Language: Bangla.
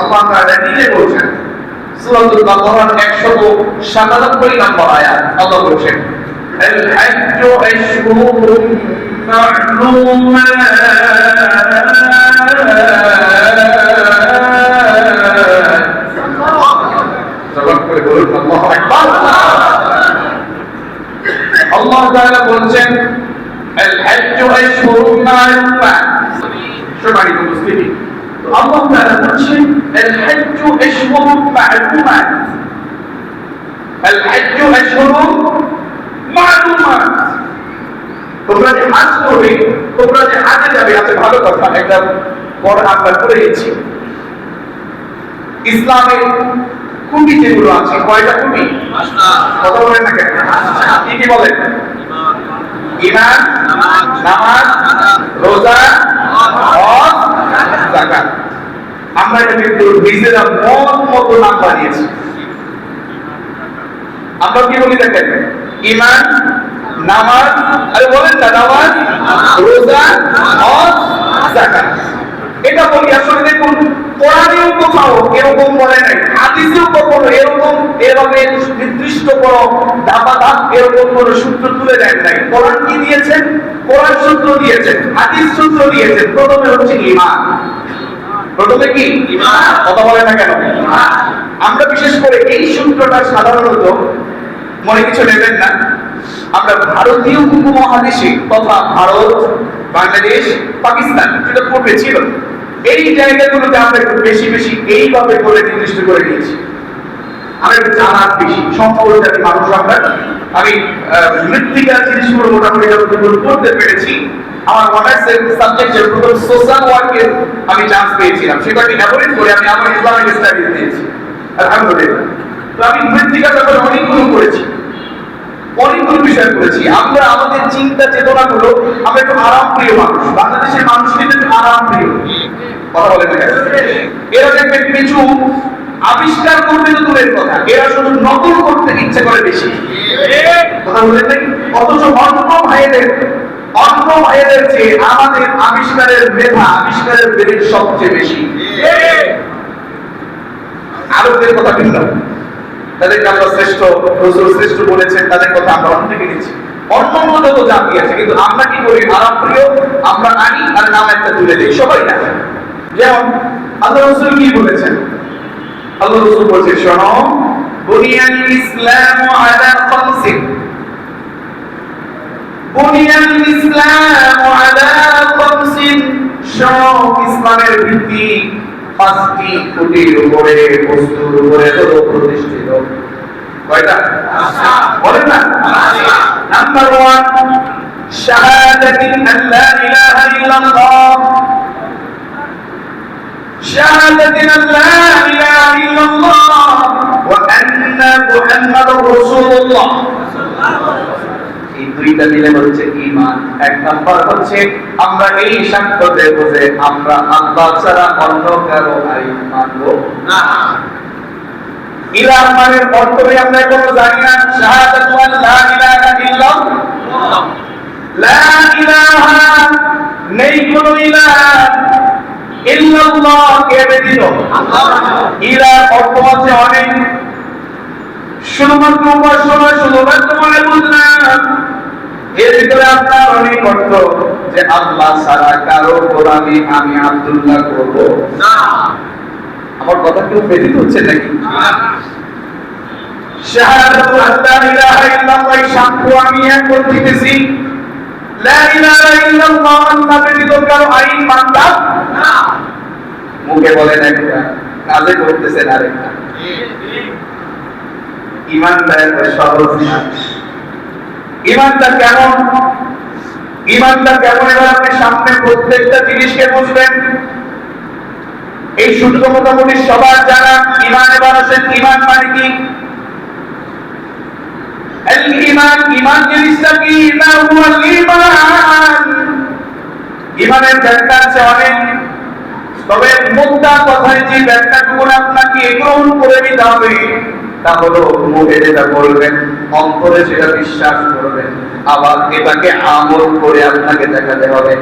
আল্লাহ তাআলা নিজে বলছেন। সূরাতুল বাকারার 197 নম্বর আয়াত, আল্লাহ বলছেন করে বলুন, আল্লাহু আকবার। আল্লাহ তাআলা বলছেন আল হাজ্জু আশহুরুম মা'লুমাত। সম্মানিত মুসলিম তো আল্লাহ তাআলা বলছেন আল হাজ্জু আশহুরুম মা'লুমাত। আল হাজ্জু আশহুরুম মা'লুমাত। তোমরা যে হাজ করবে তোমরা যে হাজে যাবে আছে ভালো কথা একটা বড় আমরা করে গেছি ইসলামের খুঁটি যেগুলো আছে কয়টা খুঁটি? কথা বলেন না কেন? কি কি বলেন? ইমান। নামাজ। যাকাত আমরা এটা কিন্তু নিজেরা মন মতো নাম বানিয়েছি। আমরা কি বলি দেখেন? ইমান নামাজ, আরে বলেন না নামাজ রোজা, হজ, যাকাত। এটা বলি আসলে দেখুন, কোরআনেও কোথাও এরকম বলে নাই। হাদিসেও কখনো এরকম, এভাবে নির্দিষ্ট কোনো ধাপা ধাপ এরকম কোনো সূত্র তুলে দেন নাই। কোরআন কি দিয়েছেন? কোরআন সূত্র দিয়েছেন, হাদিস সূত্র দিয়েছেন। প্রথমে হচ্ছে ইমান প্রথমে কি? কথা বলে না কেন? আমরা বিশেষ করে এই সূত্রটা সাধারণত মনে কিছু নেবেন না। আমরা ভারতীয় উপমহাদেশে তথা ভারত, বাংলাদেশ, পাকিস্তান যেটা পূর্বে ছিল, এই জায়গাগুলোতে আমরা একটু বেশি বেশি এইভাবে করে নির্দিষ্ট করে নিয়েছি আমরা একটু জানার বেশি সম্পূর্ণ জাতি মানুষ আমরা আমি মৃত্তিকার জিনিসগুলো মোটামুটি করতে পেরেছি আমার অনার্সের সাবজেক্টের প্রথম সোশ্যাল ওয়ার্কের আমি চান্স পেয়েছিলাম। সেটাকে অ্যাভয়েড করে আমি আমার ইসলামিক স্টাডিজ নিয়েছি আলহামদুলিল্লাহ। তো আমি মৃত্তিকার ব্যাপারে অনেকগুলো করেছি। অনেকগুলো বিষয় করেছি। আমরা আমাদের চিন্তা চেতনা গুলো আমরা একটু আরাম প্রিয় মানুষ। বাংলাদেশের মানুষ কিন্তু আরাম প্রিয় কথা বলে? এরা দেখবেন কিছু আবিষ্কার করতে তো দূরের কথা। এরা শুধু নকল করতে ইচ্ছে করে বেশি। কথা বলেন অথচ অন্য ভাইদের অন্য ভাইদের চেয়ে আমাদের আবিষ্কারের মেধা, আবিষ্কারের বেরিয়ে সবচেয়ে বেশি। আরবদের কথা তাদেরকে আমরা শ্রেষ্ঠ শ্রেষ্ঠ বলেছেন, তাদের কথা আমরা নিচ্ছি যত জাতি আছে, কিন্তু আমরা কি করি? আরাম প্রিয়, আমরা আনি আর নাম একটা তুলে দিই। সবাই না যেমন আল্লাহ রসুল কি বলেছেন? আল্লাহ রসুল বলছে শোনো ইসলাম আলা খামসিন। বুনিয়া ইসলাম আলা খামসিন সব ইসলামের ভিত্তি পাঁচটি খুঁটির উপরে বস্তুর উপরে প্রতিষ্ঠিত। কয়টা? দুইটা মিলে হচ্ছে ইমান এক নাম্বার হচ্ছে, আমরা এই সাক্ষ্য দেব যে আমরা আল্লাহ ছাড়া অন্য কারও আইন মানব না। ইলাহ মানের অর্থই আমরা এখনও জানি না। শাহাদাতু লা ইলাহা ইল্লাল্লাহ। লা ইলাহা নেই কোনো ইলাহ ইল্লাল্লাহ কে ব্যতীত। ইলাহ অর্থ অনেক। শুধুমাত্র উপাসনা, শুধুমাত্র মনে বুঝলাম এর ভিতরে আপনার অনেক অর্থ যে আল্লাহ ছাড়া কারও গোলামি আমি আব্দুল্লাহ করব না। আমার কথা কেউ হচ্ছে নাকি? শাহাদাতু ইলাহা ইল্লাল্লাহ সাক্ষ্য আমি লা ইলাহা ইল্লাল্লাহ আল্লাহ ব্যতীত কারও আইন না। মুখে বলেন একটা, কাজে করতেছেন আরেকটা। না ইমানটা কেমন? ইমানটা কেমন? এবার আপনি সামনে প্রত্যেকটা জিনিসকে বুঝবেন। এই সূত্র মোটামুটি সবার জানা। ইমান এবার আছেন ইমান মানে কি? ইমান ইমান জিনিসটা কি ইমানের ব্যাখ্যা আছে অনেক। তবে মুদ্রা কথায় যে ব্যাখ্যাটুকু আপনাকে গ্রহণ করে নিতে হবে। তা হলো মুখে যেটা বলবেন, অন্তরে সেটা বিশ্বাস করবেন, আবার এটাকে আমল করে আপনাকে দেখাতে হবে।